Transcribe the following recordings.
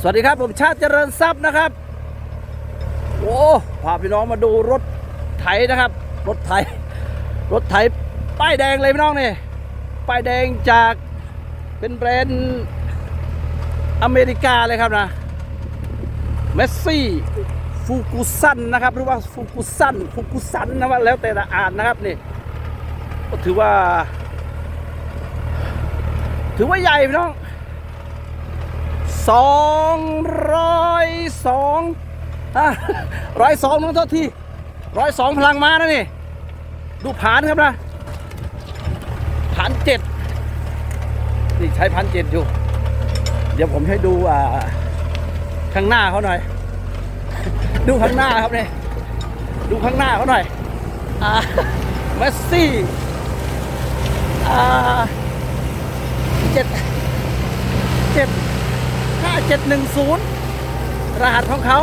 สวัสดีครับผมชาติเจริญทรัพย์นะครับ โอ้พาพี่น้องมาดูรถไถนะครับ รถไถรถไถป้ายแดงเลยพี่น้องนี่ป้ายแดงจากเป็นแบรนด์อเมริกาเลยครับนะเมสซี่ฟูกุสันนะครับหรือว่าฟูกุสันฟูกุสันนะว่าแล้วแต่ละอ่านนะครับนี่ก็ถือว่า ถือว่าใหญ่พี่น้อง สองร้อยสองร้อยสองน้องโทษทีร้อยสองพลังมานะนี่ ดูผานครับนะพันเจ็ดนี่ใช้พันเจ็ดอยู่ เดี๋ยวผมให้ดูอ่าข้างหน้าเขาหน่อย ดูข้างหน้าครับเนี่ยดูข้างหน้าเขาหน่อยอ่าเมสซี่อ่าเจ็ดเจ็ด 710 รหัสของเขา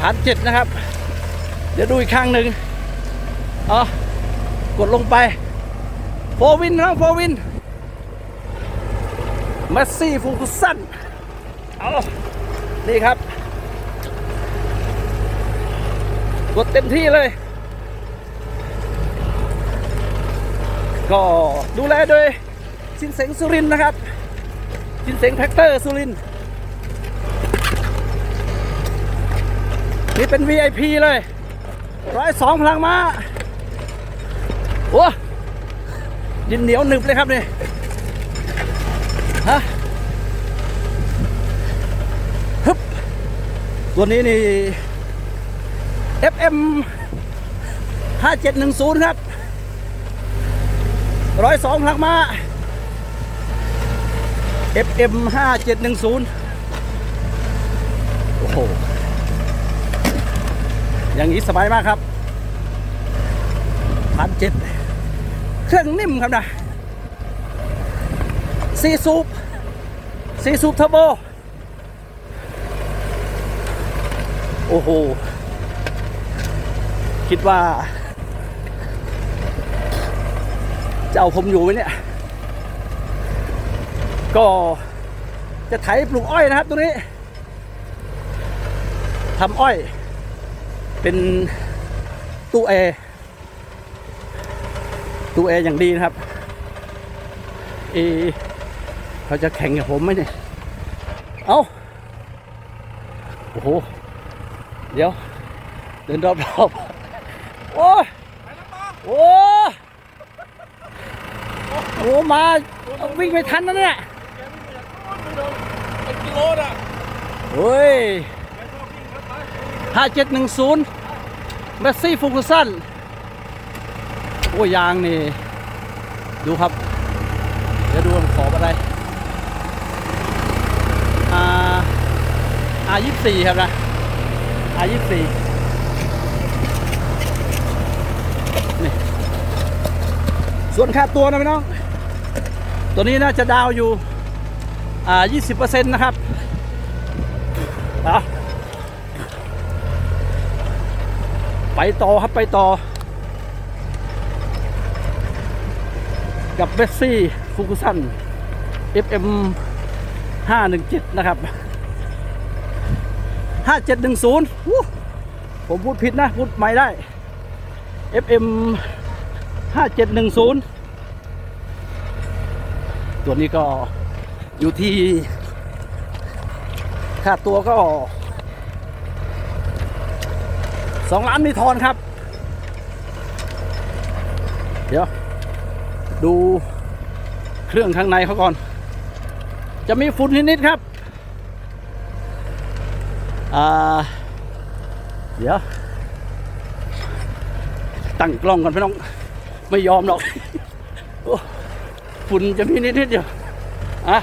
พันเจ็ดนะครับ เดี๋ยวดูอีกครั้งหนึ่งอ๋อกดลงไปโฟวินครับโฟวินเมสซี่ฟูกุสันเอานี่ครับ กดเต็มที่เลย ก็ดูแลโดยชินเสงสุรินนะครับ ชินเสงแท็กเตอร์สุรินนี่เป็น VIP เลยร้อยสองพลังม้าโอ้ดินเหนียวหนึบเลยครับนี่ฮะฮึบตัวนี้นี่ FM 5710 ครับร้อยสองพลังม้า FM 5710 โอ้โห อย่างนี้สบายมากครับพันเจ็ดเครื่องนิ่มครับนะซีซูปซีซูปเทอร์โบ โอ้โห คิดว่า จะเอาผมอยู่ไหมเนี่ย ก็จะไถปลูกอ้อยนะครับตัวนี้ทำอ้อย เป็นตู้แอร์ตู้แอร์อย่างดีนะครับเอเขาจะแข่งกับผมไหมเนี่ย เอาโอ้โห เดี๋ยว เดินรอบๆ โอ้โอ้โอ้มาวิ่งไม่ทันนะเนี่ย เป็นกิโลน่ะเฮ้ยห้าเจ็ดหนึ่งศูนย์เมสซี่ฟูกุสันโอ้ยยางนี่ ดูครับ เดี๋ยวดูมันขอบอะไรอาอายี่สี่ครับนะอายี่สี่นี่ ส่วนค่าตัวนะพี่น้อง ตัวนี้น่าจะดาวอยู่ อ่า20%นต์นะครับไปต่อครับไปต่อ กับเบสซี่ฟูกุสัน FM 517 นะครับ 5710 ผมพูดผิดนะ พูดไม่ได้ FM 5710 ตัวนี้ก็ อยู่ที่ค่าตัวก็สองล้านมีทอนครับ เดี๋ยว ดูเครื่องข้างในเขาก่อน จะมีฝุ่นนิดๆครับ อ่า เดี๋ยว ตั้งกล้องกันพี่น้อง ไม่ยอมหรอกฝุ่นจะมีนิดๆอยู่อะ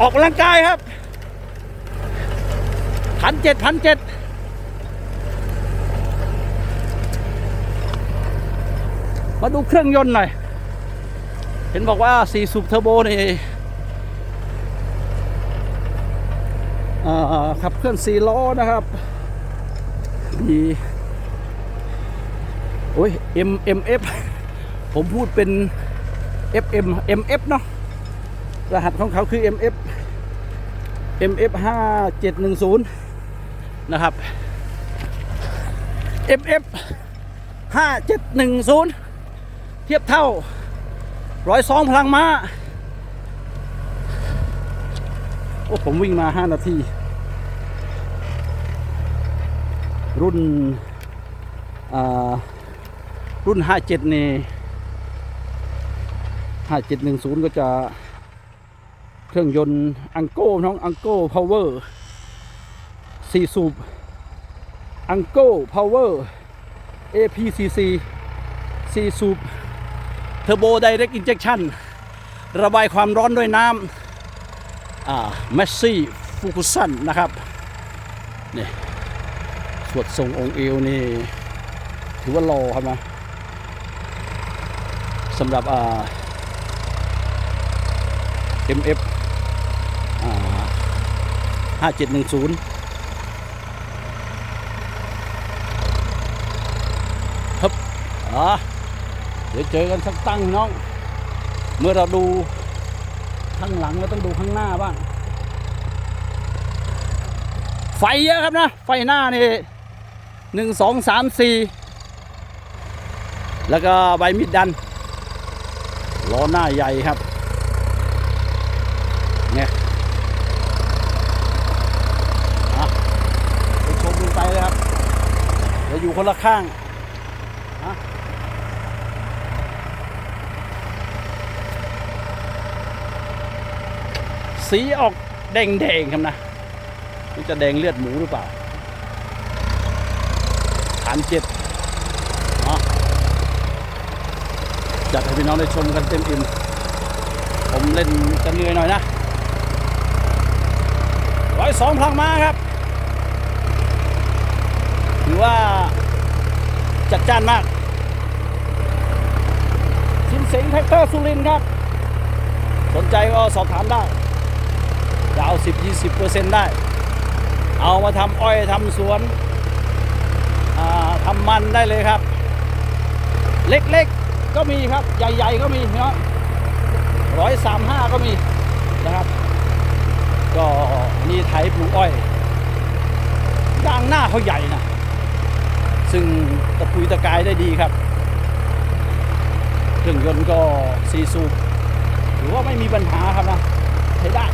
ออกกำลังกายครับพันเจ็ดพันเจ็ดมาดูเครื่องยนต์หน่อย เห็นบอกว่าสี่สูบเทอร์โบนี่ขับเคลื่อนสี่ล้อนะครับ มีโอ้ย M M F ผมพูดเป็น F M M F เนาะรหัสของเขาคือ MF MF 5710นะครับ MF 5710 เทียบเท่าร้อยสองพลังม้า โอ้ ผมวิ่งมา 5 นาที รุ่นอ่ารุ่น 57 นี่ 5710 ก็จะ เครื่องยนต์อังโก้น้องอังโก้พาวเวอร์สี่สูบอังโก้พาวเวอร์ APCC สี่สูบเทอร์โบไดเรกอินเจคชั่นระบายความร้อนด้วยน้ำอ่าเมสซี่ฟูกุสันนะครับนี่สวดทรงองค์เอวนี่ ถือว่ารอครับนะสำหรับอ่า MF อ่า5710ครับอ่าเดี๋ยวเจอกันสักตั้งน้อง เมื่อเราดูข้างหลังเราต้องดูข้างหน้าบ้าง ไฟเยอะครับนะ ไฟหน้านี่หนึ่งสองสามสี่แล้วก็ใบมีดดันล้อหน้าใหญ่ครับเนี่ยอะไปชมดูไปเลยครับเดี๋ยวอยู่ คนละข้างอะสีออกแดงๆครับนะมันจะแดงเลือดหมูหรือเปล่าฐานเจ็ดเนาะจัดให้พี่น้องได้ชมกันเต็มอิ่มผมเล่นจะเหนื่อยหน่อยนะร้อยสองพลังมาครับ ถือว่า จัดจ้านมาก ชินเสงแท็กเตอร์สุรินครับ สนใจก็สอบถามได้ดา10 20เปอร์เซ็นต์ได้ เอามาทำอ้อยทำสวนทำมันได้เลยครับ เล็กๆก็มีครับ ใหญ่ๆก็มีเนาะร้อยสามห้าก็มีนะครับ ก็นี่ไถปลูกอ้อยยางหน้าเขาใหญ่นะ ซึ่งตะปุยตะกายได้ดีครับเครื่องยนต์ก็ซีซูปถือว่าไม่มีปัญหาครับนะใช้ได้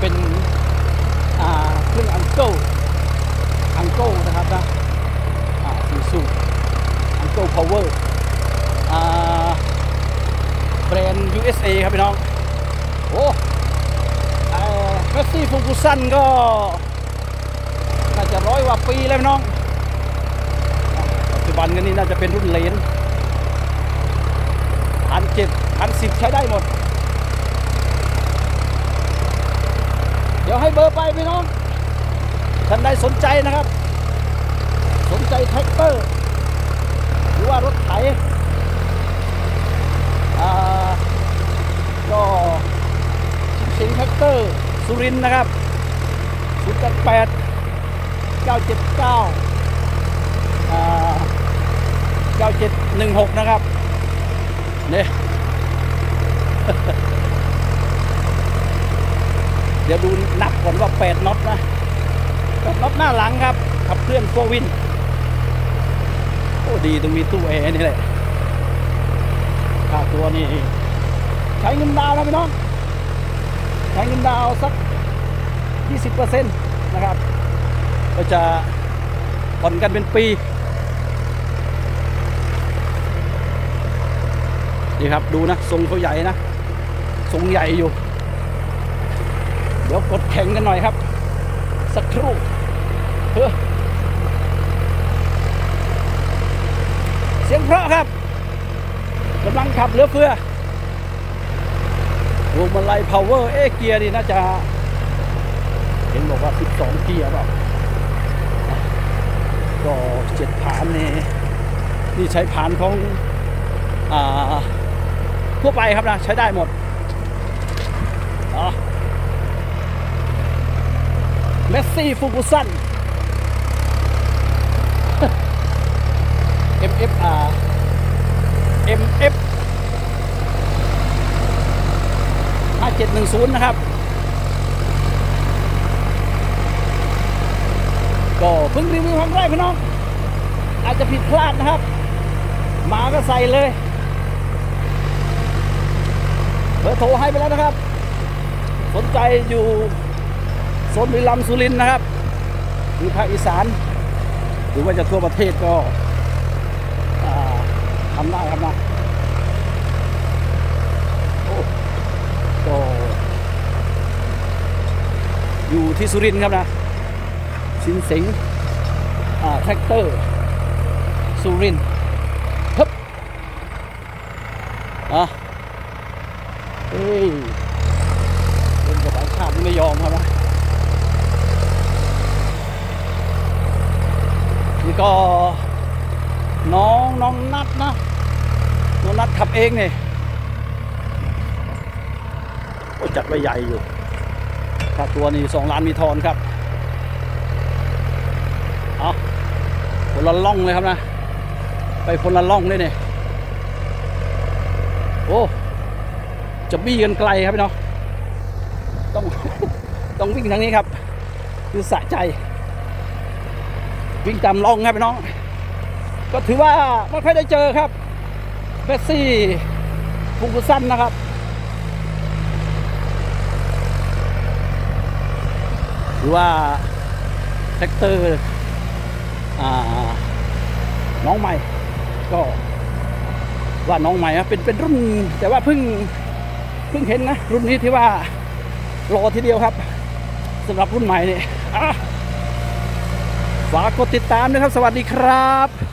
เป็นเครื่องอังเกิลอังเกิลนะครับนะซีซูอังเกิลพาวเวอร์แบรนด์ USA ครับพี่น้อง โอ้เมสซี่ฟูกุสันก็น่าจะร้อยกว่าปีแล้วพี่น้อง บันกันนี่น่าจะเป็นรุ่นเลนพันเจ็ดพันสิบใช้ได้หมด เดี๋ยวให้เบอร์ไปพี่น้อง ท่านใดสนใจนะครับ สนใจแท็กเตอร์ หรือว่ารถไถอ่าก็ชิงแท็กเตอร์ สุรินนะครับ0 8 9716นะครับเนี่ยเดี๋ยวดูนับก่อนว่า8น็อตนะ8น็อตหน้าหลังครับ ขับเคลื่อนโฟวิน โอ้ดีตรงมีตู้แอร์นี่แหละค่าตัวนี่ใช้เงินดาวน์นะพี่น้องใช้เงินดาวน์สัก 20%นะครับ ก็จะผ่อนกันเป็นปี นี่ครับดูนะทรงเขาใหญ่นะทรงใหญ่อยู่ เดี๋ยวกดแข่งกันหน่อยครับ สักครู่เฮ้อเสียงเพราะครับกำลังขับเหลือเฟือวงมาลัยพาวเวอร์เอเกียร์นี่น่าจะ เห็นบอกว่า 12 เกียร์เปล่าก็เจ็ดผานนี่นี่ใช้ผานของ อ่า ทั่วไปครับนะใช้ได้หมดอ๋อเมสซี่ฟูกุสัน MFR MF 5710 นะครับ ก็เพิ่งรีวิวครั้งแรกพี่น้อง อาจจะผิดพลาดนะครับ มาก็ใส่เลย เบอร์โทรให้ไปแล้วนะครับ สนใจอยู่โซนบุรีรัมย์สุรินทร์นะครับหรือภาคอีสาน หรือว่าจะทั่วประเทศก็ทำได้ครับนะโอ้ก็อยู่ที่สุรินทร์ครับนะสินเสงอ่าแท็กเตอร์สุรินทร์ฮึบอะเฮ้ยเป็นกระบะขาดไม่ ยอมครับนะนี่ก็น้องน้องนัดนะน้องนัดขับเองเนี่ยโอ้จัดไว้ใหญ่อยู่ค่าตัวนี่สองล้านมีทอนครับเอาคนละล่องเลยครับนะ ไปคนละล่องเลยเนี่ยโอ้จะบี้กันไกลครับพี่น้องต้อง ต้องวิ่งทางนี้ครับ คือสะใจ วิ่งตามล่องครับพี่น้อง ก็ถือว่าไม่ค่อยได้เจอครับเบสซี่ฟุกุสั้นนะครับหรือว่าแท็กเตอร์น้องใหม่ ก็ว่าน้องใหม่เป็นเป็นรุ่นแต่ว่าเพิ่งเพิ่งเห็นนะ รุ่นนี้ที่ว่ารอทีเดียวครับ สำหรับรุ่นใหม่นี่ยฝากกดติดตามนะครับ สวัสดีครับ